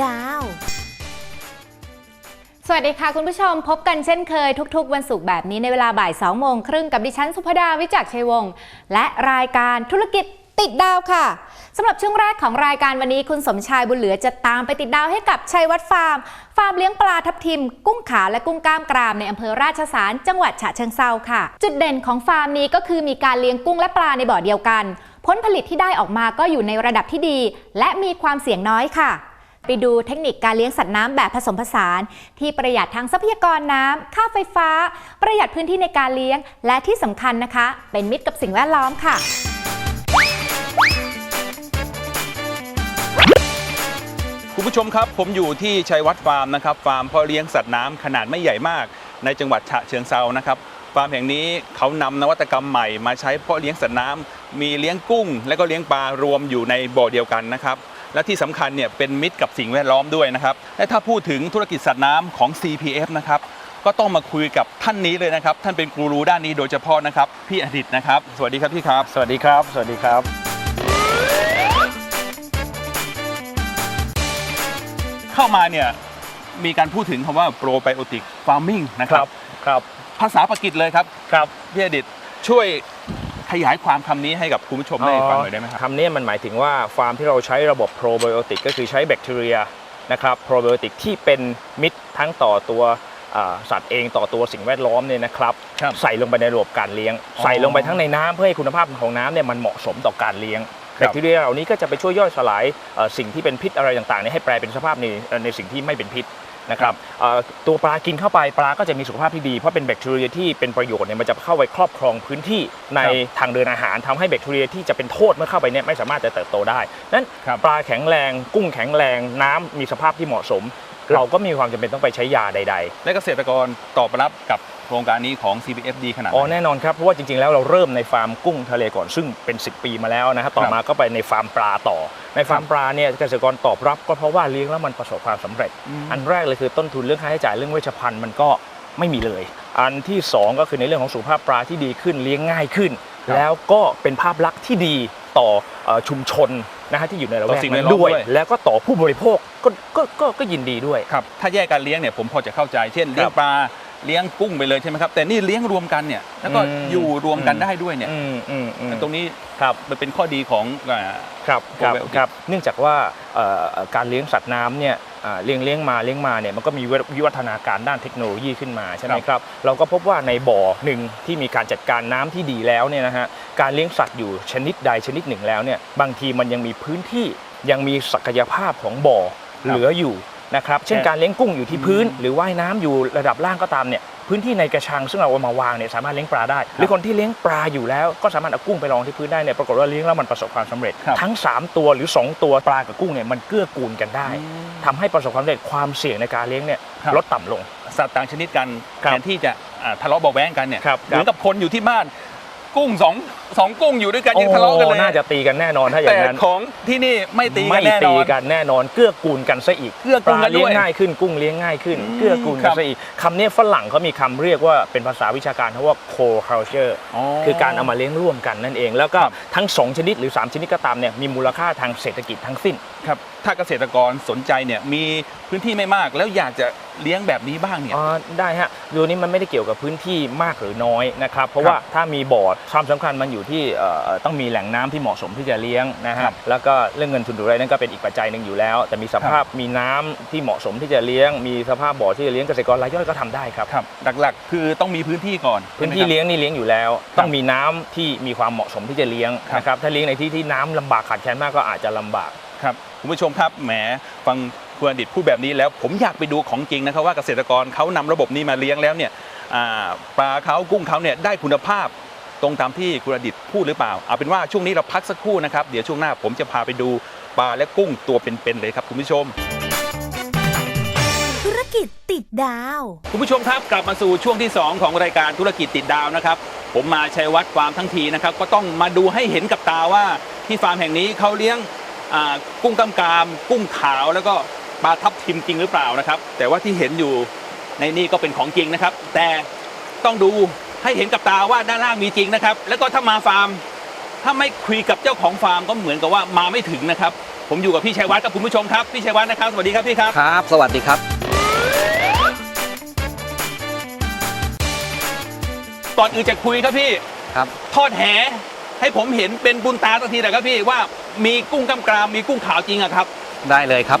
ดาว สวัสดีค่ะคุณผู้ชมพบกันเช่นเคยทุกๆ วันศุกร์แบบนี้ในเวลาบ่าย2โมงครึ่งกับดิฉันสุภดาวิจักชัยวงศ์และรายการธุรกิจติดดาวค่ะสำหรับช่วงแรกของรายการวันนี้คุณสมชายบุญเหลือจะตามไปติดดาวให้กับชัยวัฒน์ฟาร์ม ฟาร์มเลี้ยงปลาทับทิม กุ้งขาและกุ้งกล้ามกรามในอำเภอราชสารจังหวัดฉะเชิงเซาค่ะ จุดเด่นของฟาร์มนี้ก็คือมีการเลี้ยงกุ้งและปลาในบ่อเดียวกัน ผลผลิตที่ได้ออกมาก็อยู่ในระดับที่ดี และมีความเสี่ยงน้อยค่ะ ไปดูเทคนิคการเลี้ยงสัตว์น้ำแบบผสมผสาน ที่ประหยัดทั้งทรัพยากรน้ำ ค่าไฟฟ้า ประหยัดพื้นที่ในการเลี้ยง และที่สำคัญนะคะ เป็นมิตรกับสิ่งแวดล้อมค่ะคุณผู้ชมครับ ผมอยู่ที่ชัยวัฒน์ฟาร์มนะครับฟาร์มเพาะเลี้ยงสัตว์น้ำขนาดไม่ใหญ่มาก ในจังหวัดฉะเชิงเซานะครับฟาร์มแห่งนี้เขานำนวัตกรรมใหม่มาใช้เพาะเลี้ยงสัตว์น้ำมีเลี้ยงกุ้ง และก็เลี้ยงปลารวมอยู่ในบ่อเดียวกันนะครับ และที่สำคัญเนี่ยเป็นมิตรกับสิ่งแวดล้อมด้วยนะครับและถ้าพูดถึงธุรกิจสัตว์น้ำของ CPF นะครับก็ต้องมาคุยกับท่านนี้เลยนะครับ ท่านเป็นกูรูด้านนี้โดยเฉพาะนะครับ พี่อดิตนะครับ สวัสดีครับพี่ครับ สวัสดีครับ สวัสดีครับ เข้ามาเนี่ยมีการพูดถึงคำว่า probiotic farming นะครับครับ ภาษาปากีสเลยครับครับพี่อดิตช่วย ขยายความคำนี้ให้กับคุณผู้ชมได้ฟังหน่อยได้ไหมครับ คำนี้มันหมายถึงว่าฟาร์มที่เราใช้ระบบโปรไบโอติกก็คือใช้แบคทีเรียนะครับโปรไบโอติกที่เป็นมิตรทั้งต่อตัวอ่าสัตว์เองต่อตัวสิ่งแวดล้อมเนี่ยนะครับครับใส่ลงไปในระบบการเลี้ยงอ๋อใส่ลงไปทั้งในน้ำเพื่อให้คุณภาพของน้ำเนี่ยมันเหมาะสมต่อการเลี้ยงคแบรับคทีเรียเหล่านี้ก็จะไปช่วยย่อยสลายเอ่อสิ่งที่เป็นพิษอะไรต่างๆเนี่ยให้แปลเป็นสภาพในเอ่อในสิ่งที่ไม่เป็นพิษ นะครับเอ่อตัวปลากินเข้าไปปลาก็จะมีสุขภาพที่ดีเพราะเป็นแบคทีเรียที่เป็นประโยชน์เนี่ยมันจะเข้าไปครอบครองพื้นที่ในทางเดินอาหารทำให้แบคทีเรียที่จะเป็นโทษเมื่อเข้าไปเนี่ยไม่สามารถจะเติบโตได้นั้นครับปลาแข็งแรง กุ้งแข็งแรงน้ำมีสภาพที่เหมาะสม เราก็มีความจำเป็นต้องไปใช้ยาใด ๆ และเกษตรกรตอบรับกับ โครงการนี้ของ CPF ดีขนาดไหอ๋อนแน่นอนครับเพราะว่าจริงๆแล้วเราเริ่มในฟาร์มกุ้งทะเลก่อนซึ่งเป็น 10 ปีมาแล้วนะครับต่อมาก็ไปในฟาร์มปลาต่อ ในฟาร์มปลาเนี่ยเกษตรกรตอบรับก็เพราะว่าเลี้ยงแล้วมันประสบความสำเร็จอืมอันแรกเลยคือต้นทุนเรื่องค่าใช้จ่ายเรื่องเวชภัณฑ์มันก็ไม่มีเลย อันที่สองก็คือในเรื่องของสุขภาพปลาที่ดีขึ้นเลี้ยงง่ายขึ้น แล้วก็เป็นภาพลักษณ์ที่ดีต่อเอ่อชุมชนนะฮะที่อยู่ในละแวต่กอสิ่งแวนั้ดล้อมนด้วยด้วย แล้วก็ต่อผู้บริโภคก็ก็ก็ก็ยินดีด้วยครับถ้าแยกการเลี้ยงเนี่ยผมพอจะเข้าใจ เช่นเลี้ยงปลา เลี้ยงกุ้งไปเลยใช่ไหมครับ แต่นี่เลี้ยงรวมกันเนี่ยแล้วก็อืมอยู่รวมกันอืมได้ด้วยเนี่ยอืมอืมอืมตรงนี้ครับมันเป็นข้อดีของอ่าครับครับ Probiotic ครับเนื่องจากว่าเอ่อการเลี้ยงสัตว์น้ำเนี่ยอ่าเลี้ยงเลี้ยงมาเลี้ยงมาเนี่ยมันก็มีวิวัฒนาการด้านเทคโนโลยีขึ้นมาใช่ไหมครับครับเราก็พบว่าในบ่อหนึ่งที่มีการจัดการน้ำที่ดีแล้วเนี่ยนะฮะการเลี้ยงสัตว์อยู่ชนิดใดชนิดหนึ่งแล้วเนี่ยบางทีมันยังมีพื้นที่ยังมีศักยภาพของบ่อเหลืออยู่ นะครับเช่นการเลี้ยงกุ้งอยู่ที่พื้น หรือว่ายน้ำอยู่ระดับล่างก็ตามเนี่ยพื้นที่ในกระชังซึ่งเราเอามาวางเนี่ยสามารถเลี้ยงปลาได้ หรือคนที่เลี้ยงปลาอยู่แล้วก็สามารถเอากุ้งไปลองที่พื้นได้เนี่ยปรากฏว่าเลี้ยงแล้วมันประสบความสำเร็จครับทั้ง 3 ตัวหรือ 2 ตัวปลากับกุ้งเนี่ยมันเกื้อกูลกันได้ทำให้ประสบความสำเร็จความเสี่ยงในการเลี้ยงเนี่ยครับลดต่ำลงสัตว์ต่างชนิดกันครัแทบนที่จะอ่าทะเลาะเบาะแว้งกันเนี่ยครับเหมือนกับคนอยู่ที่บ้านกุ้งสอง สองกุ้งอยู่ด้วยกันยังทะเลาะกันเลยโอ้น่าจะตีกันแน่นอนถ้าอย่าแต่งนั้นของที่นี่ไม่ตีกัไม่นแน่นตีอนกันแน่นอนเกื้อกูลกันซะอีกเกื้อกูลกันปาเลี้ยงด้วยง่ายขึ้นกุ้งเลี้ยงง่ายขึ้นอืมเกื้อกูลครักันบซะอีกคำนี้ฝรั่งเขามีคำเรียกว่าเป็นภาษาวิชาการเขาว่า co-culture คือการเอามาเลี้ยงร่วมกันนั่นเอง แล้วก็ครับทั้ง 2 ชนิดหรือ 3 ชนิดก็ตามเนี่ยมีมูลค่าทางเศรษฐกิจทั้งสิ้นครับถ้าเกษตรกรสนใจเนี่ยมีพื้นที่ไม่มากแล้วอยากจะเลี้ยงแบบนี้บ้างเนี่ยอ๋อได้ฮะดูนี้มันไม่ได้เกี่ยวกับพื้นที่มากหรือน้อยนะครับเพราะครับว่าถ้ามีบ่อความสำคัญมันอยู่ที่เอ่อต้องมีแหล่งน้ำที่เหมาะสมที่จะเลี้ยงนะครัฮะบแล้วก็เรื่องเงินทุนดูไรนั่นก็เป็นอีกปัจจัยหนึ่งอยู่แล้ว แต่มีสภาพมีน้ำที่เหมาะสมที่จะเลี้ยง มีสภาพบ่อที่จะเลี้ยงเกษตรกรรายย่อยก็ทำได้ครับครับหลักๆ คือต้องมีพื้นที่ก่อน พื้นที่ใช่ไหมครับเลี้ยงนี่เลี้ยงอยู่แล้ว ต้องมีน้ำที่มีความเหมาะสมที่จะเลี้ยงครับนะครับถ้าเลี้ยงในที่ที่น้ำลำบากขาดแคลนมากก็อาจจะลำบากครับคุณผู้ชมครับแหมฟังคุณอดิตพูดแบบนี้แล้ว ผมอยากไปดูของจริงนะครับว่าเกษตรกรเขานำระบบนี้มาเลี้ยงแล้วเนี่ยอ่าปลาเขากุ้งเขาเนี่ยได้คุณภาพ ตรงตามที่คุณอดิตพูดหรือเปล่า เอาเป็นว่าช่วงนี้เราพักสักครู่นะครับ เดี๋ยวช่วงหน้าผมจะพาไปดูปลาและกุ้งตัวเป็นๆเลยครับคุณผู้ชม ธุรกิจติดดาว คุณผู้ชมครับกลับมาสู่ช่วงที่ 2 ของรายการธุรกิจติดดาวนะครับ ผมมาชัยวัฒน์ฟาร์มทั้งทีนะครับ ก็ต้องมาดูให้เห็นกับตาว่าที่ฟาร์มแห่งนี้เขาเลี้ยงอ่ากุ้งกำกาม กุ้งขาวแล้วก็ปลาทับทิมจริงหรือเปล่านะครับ แต่ว่าที่เห็นอยู่ในนี่ก็เป็นของจริงนะครับ แต่ต้องดู ให้เห็นกับตาว่าด้านล่างมีจริงนะครับ แล้วก็ถ้ามาฟาร์ม ถ้าไม่คุยกับเจ้าของฟาร์มก็เหมือนกับว่ามาไม่ถึงนะครับ ผมอยู่กับพี่ชัยวัฒน์กับคุณผู้ชมครับพี่ชัยวัฒน์นะครับสวัสดีครับพี่ครับ ครับ สวัสดีครับ ก่อนอื่นจะคุยครับพี่ครับ ทอดแหให้ผมเห็นเป็นบุญตาสักทีหนะครับพี่ว่ามีกุ้งกำกรามมีกุ้งขาวจริงอะครับ ได้เลยครับ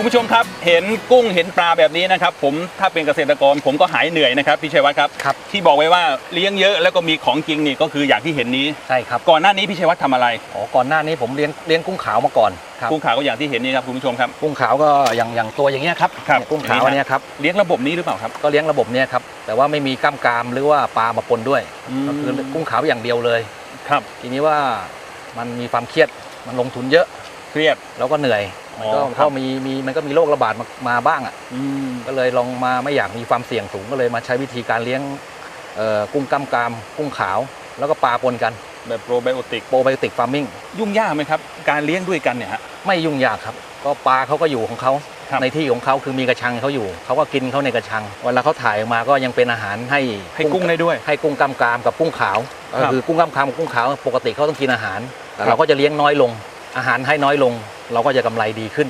คุณผู้ชมครับ เห็นกุ้งเห็นปลาแบบนี้นะครับ ผมถ้าเป็นเกษตรกรผมก็หายเหนื่อยนะครับพี่ชัยวัฒน์ครับครับ ที่บอกไว้ว่าเลี้ยงเยอะแล้วก็มีของจริงนี่ก็คืออย่างที่เห็นนี้ ใช่ครับก่อนหน้านี้พี่ชัยวัฒน์ทำอะไรอ๋อก่อนหน้านี้ผมเลี้ยงเลี้ยงกุ้งขาวมาก่อนครับกุ้งขาวก็อย่างที่เห็นนี่ครับคุณผู้ชมครับ กุ้งขาวก็อย่างอย่างตัวอย่างเงี้ยครับครับเนี่ยกุ้งขาวอันเนี้ยครับเลี้ยงระบบนี้หรือเปล่าครับ ก็เลี้ยงระบบเนี้ยครับแต่ว่าไม่มีกล้ามกรามหรือว่าปลามาปนด้วยก็คือกุ้งขาวอย่างเดียวเลย ครับ ทีนี้ว่ามันมีความเครียดมันลงทุนเยอะเค รียด แล้วก็เหนื่อยมันก็อ๋อครับ ก็มีมีมันก็มีโรคระบาดมามาบ้างอะอืมก็เลยลองมาไม่อยากมีความเสี่ยงสูงก็เลยมาใช้วิธีการเลี้ยงเอ่อกุ้งกล้ามกราม กุ้งขาว แล้วก็ปลาปนกันแบบโปรไบโอติก โปรไบโอติกฟาร์มิงยุ่งยากไหมครับ การเลี้ยงด้วยกันเนี่ยฮะ ไม่ยุ่งยากครับ ก็ปลาเขาก็อยู่ของเขาครับ ในที่ของเขาคือมีกระชังเขาอยู่เขาก็กินเขาในกระชังเวลาเขาถ่ายออกมาก็ยังเป็นอาหารให้ ให้กุ้งได้ด้วย ให้กุ้งกล้ามกรามกับกุ้งขาวครัก็บคือกุ้งกล้ามกรามกับกุ้งขาว ปกติเขาต้องกินอาหารแต่ครับ เราก็จะเลี้ยงน้อยลง อาหารให้น้อยลง เราก็จะกำไรดีขึ้น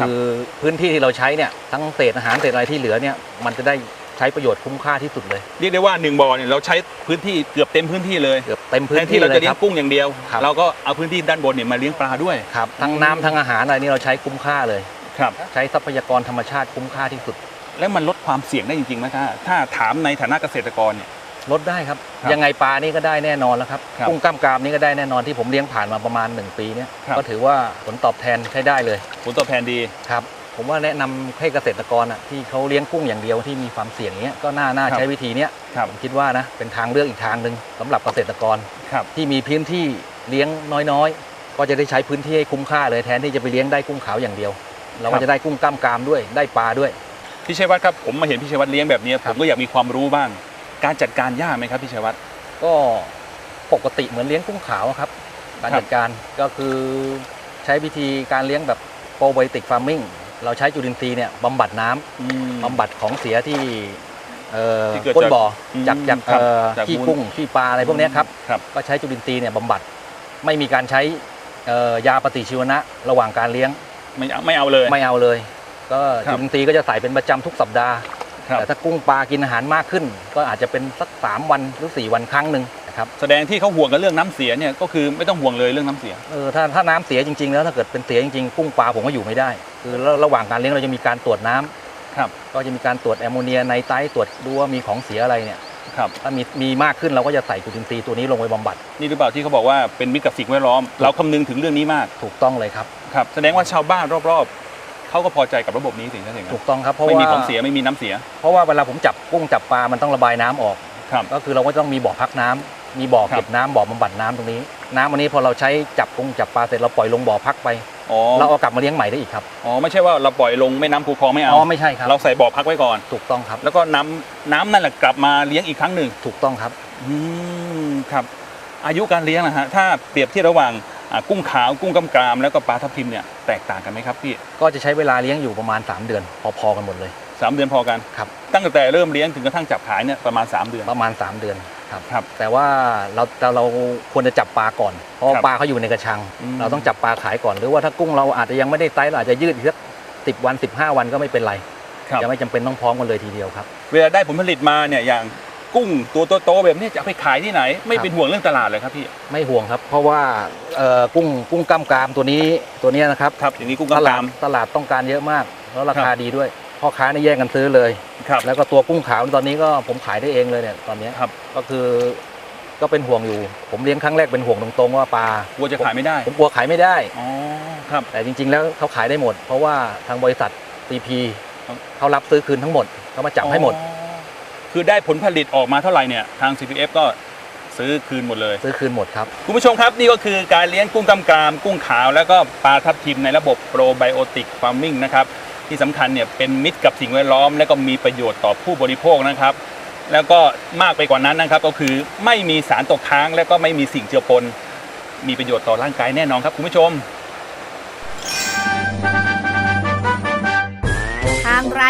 ครับคือพื้นที่ที่เราใช้เนี่ยทั้งเศษอาหารเศษอะไรที่เหลือเนี่ยมันจะได้ใช้ประโยชน์คุ้มค่าที่สุดเลยเรียกได้ว่าหนึ่งบ่อเนี่ยเราใช้พื้นที่เกือบเต็มพื้นที่เลยเกือบเต็มพื้แทนนที่ที่เราเลจะยเลี้คยรังบกุ้งอย่างเดียวครับเราก็เอาพื้นที่ด้านบนเนี่ยมาเลี้ยงปลาด้วยครับทั้งน้ำทั้งอาหารอะไรนี่เราใช้คุ้มค่าเลยครับใช้ทรัพยากรธรรมชาติคุ้มค่าที่สุด แล้วมันลดความเสี่ยงได้จริงๆไหมครับถ้าถามในฐานะเกษตรกรเนี่ย ลดได้ครับ ครับยังไงปลานี่ก็ได้แน่นอนแล้วครับครับกุ้งกล้ามกรามนี่ก็ได้แน่นอนที่ผมเลี้ยงผ่านมาประมาณ 1 ปีเนี่ยครับ ก็ถือว่าผลตอบแทนใช้ได้เลยผลตอบแทนดีครับ ผมว่าแนะนำให้เกษตรกรอะที่เขาเลี้ยงกุ้งอย่างเดียวที่มีความเสี่ยงเนี้ยก็น่าน่าครับใช้วิธีเนี้ยครับผมคิดว่านะเป็นทางเลือกอีกทางหนึ่งสำหรับเกษตรกร ครับที่มีพื้นที่เลี้ยงน้อยๆ ก็จะได้ใช้พื้นที่ให้คุ้มค่าเลยแทนที่จะไปเลี้ยงได้กุ้งขาวอย่างเดียว เราครัก็บจะได้กุ้งกล้ามกรามด้วยได้ปลาด้วย พี่ชัยวัฒน์ครับผมมาเห็นพี่ชัยวัฒน์เลี้ยงแบบนี้คผรับมก็อยากมีความรู้บ้าง การจัดการยากไหมครับพี่ชัยวัฒน์ก็ปกติเหมือนเลี้ยงกุ้งขาวอะครับ การครับจัดการก็คือใช้วิธีการเลี้ยงแบบโปรไบโอติกฟาร์มิงเราใช้จุลินทรีย์เนี่ยบำบัดน้ำบำบัดของเสียที่เอ่อที่เกิดก้นจากบ่ออมจากจากครับเอ่อจากขี้มูลกุ้งขี้ปลาอะไรพวกเนี้ยครับครับ ก็ใช้จุลินทรีย์เนี่ยบำบัดไม่มีการใช้เอ่อยาปฏิชีวนะระหว่างการเลี้ยง ไม่เอาไม่เอาเลยไม่เอาเลย ก็ครับจุลินทรีย์ก็จะใส่เป็นประจำทุกสัปดาห์ ครับ แต่ถ้ากุ้งปลากินอาหารมากขึ้น ก็อาจจะเป็นสักสามวันหรือสี่วันครั้งหนึ่งนะครับแสดงที่เขาห่วงกันเรื่องน้ำเสียเนี่ยก็คือไม่ต้องห่วงเลยเรื่องน้ำเสีย เออถ้าถ้าน้ำเสียจริง ๆ แล้วถ้าเกิดเป็นเสียจริงๆกุ้งปลาผมก็อยู่ไม่ได้ คือระระหว่างการเลี้ยงเราจะมีการตรวจน้ำครับ ก็จะมีการตรวจแอมโมเนียไนไตรตรวจดูว่ามีของเสียอะไรเนี่ยครับ ถ้ามีมีมากขึ้นเราก็จะใส่จุลินทรีย์ตัวนี้ลงไปบำบัดนี่หรือเปล่าที่เขาบอกว่าเป็นมิตรกับสิ่งแวดล้อม เราคำนึงถึงเรื่องนี้มากถูกต้องเลยครับ ครับ แสดงว่าชาวบ้านรอบๆ เขาก็พอใจกับระบบนี้ถึงใช่ไหมถูกต้องครับเพราะไม่ว่ามีของเสียไม่มีน้ำเสีย เพราะว่าเวลาผมจับกุ้งจับปลามันต้องระบายน้ำออกครับก็คือเราก็ต้องมีบ่อพักน้ำมีบ่อครับเก็บน้ำบ่อบำบัดน้ำตรงนี้ น้ำวันนี้พอเราใช้จับกุ้งจับปลาเสร็จเราปล่อยลงบ่อพักไปอ๋อเราเอากลับมาเลี้ยงใหม่ได้อีกครับ อ๋อไม่ใช่ว่าเราปล่อยลงแม่น้ำคูคลองไม่เอา อ๋อไม่ใช่ครับ เราใส่บ่อพักไว้ก่อน ถูกต้องครับ แล้วก็น้ำน้ำนั่นแหละกลับมาเลี้ยงอีกครั้งหนึ่ง ถูกต้องครับ อืมครับ อายุการเลี้ยงนะฮะ ถ้าเปรียบเทียบระหว่างอ่า กุ้งขาวกุ้งกำกรามแล้วก็ปลาทับทิมเนี่ยแตกต่างกันไหมครับพี่ก็จะใช้เวลาเลี้ยงอยู่ประมาณ 3 เดือน พอๆกันหมดเลยสามเดือนพอกันครับตั้งแต่เริ่มเลี้ยงถึงกระทั่งจับขายเนี่ยประมาณ 3 เดือนประมาณ 3 เดือนครับครับแต่ว่าเราเราเราควรจะจับปลาก่อน เพราะว่าครับปลาเขาอยู่ในกระชังอืมเราต้องจับปลาขายก่อน หรือว่าถ้ากุ้งเราอาจจะยังไม่ได้ไซส์เราอาจจะยืดอีกสักสิบวัน 15 วันก็ไม่เป็นไรครับจะไม่จำเป็นต้องพร้อมกันเลยทีเดียวครับ เวลาได้ผลผลิตมาเนี่ยอย่าง กุ้งตัวโตๆแบบนี้จะเอาไปขายที่ไหน ไม่เป็นห่วงเรื่องตลาดเลยครับพี่ ไม่ห่วงครับ เพราะว่าเอ่อกุ้งกุ้งกล้ามกรามตัวนี้ตัวเนี้ยนะครับครับอย่างนี้กุ้งตกำกลาดรามตลาดต้องการเยอะมาก แล้วราคคารับดีด้วยพ่อค้านี่แย่งกันซื้อเลยครับแล้วก็ตัวกุ้งขาวตอนนี้ก็ผมขายได้เองเลยเนี่ยตอนเนี้ยครับก็คือก็เป็นห่วงอยู่ ผมเลี้ยงครั้งแรกเป็นห่วงตรงๆว่าปลากลัวจะขายไม่ได้ ผมกลัวขายไม่ได้อ๋อครับแต่จริง ๆ แล้วเขาขายได้หมด เพราะว่าทางบริษัท CP ครับเขารับซื้อคืนทั้งหมดเขามาจับให้หมดอ๋อ คือได้ผลผลิตออกมาเท่าไหร่เนี่ยทาง CPF ก็ซื้อคืนหมดเลย ซื้อคืนหมดครับ คุณผู้ชมครับนี่ก็คือการเลี้ยงกุ้งกำกราม กุ้งขาว แล้วก็ปลาทับทิมในระบบโปรไบโอติกฟาร์มิงนะครับที่สำคัญเนี่ยเป็นมิตรกับสิ่งแวดล้อม และก็มีประโยชน์ต่อผู้บริโภคนะครับ แล้วก็มากไปกว่านั้นนะครับก็คือไม่มีสารตกค้าง และก็ไม่มีสิ่งเจือปน มีประโยชน์ต่อร่างกายแน่นอนครับคุณผู้ชม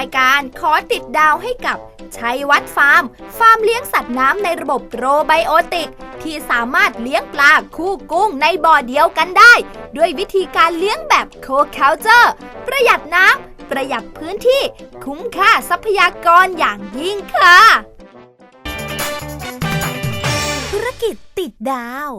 ายการขอติดดาวให้กับ ชัยวัฒน์ฟาร์ม ฟาร์มเลี้ยงสัตว์น้ำในระบบโปรไบโอติก ที่สามารถเลี้ยงปลาคู่กุ้งในบ่อเดียวกันได้ ด้วยวิธีการเลี้ยงแบบโคเคาเจอร์ประหยัดน้ำประหยัดพื้นที่ คุ้มค่าทรัพยากรอย่างยิ่งค่ะ ธุรกิจติดดาว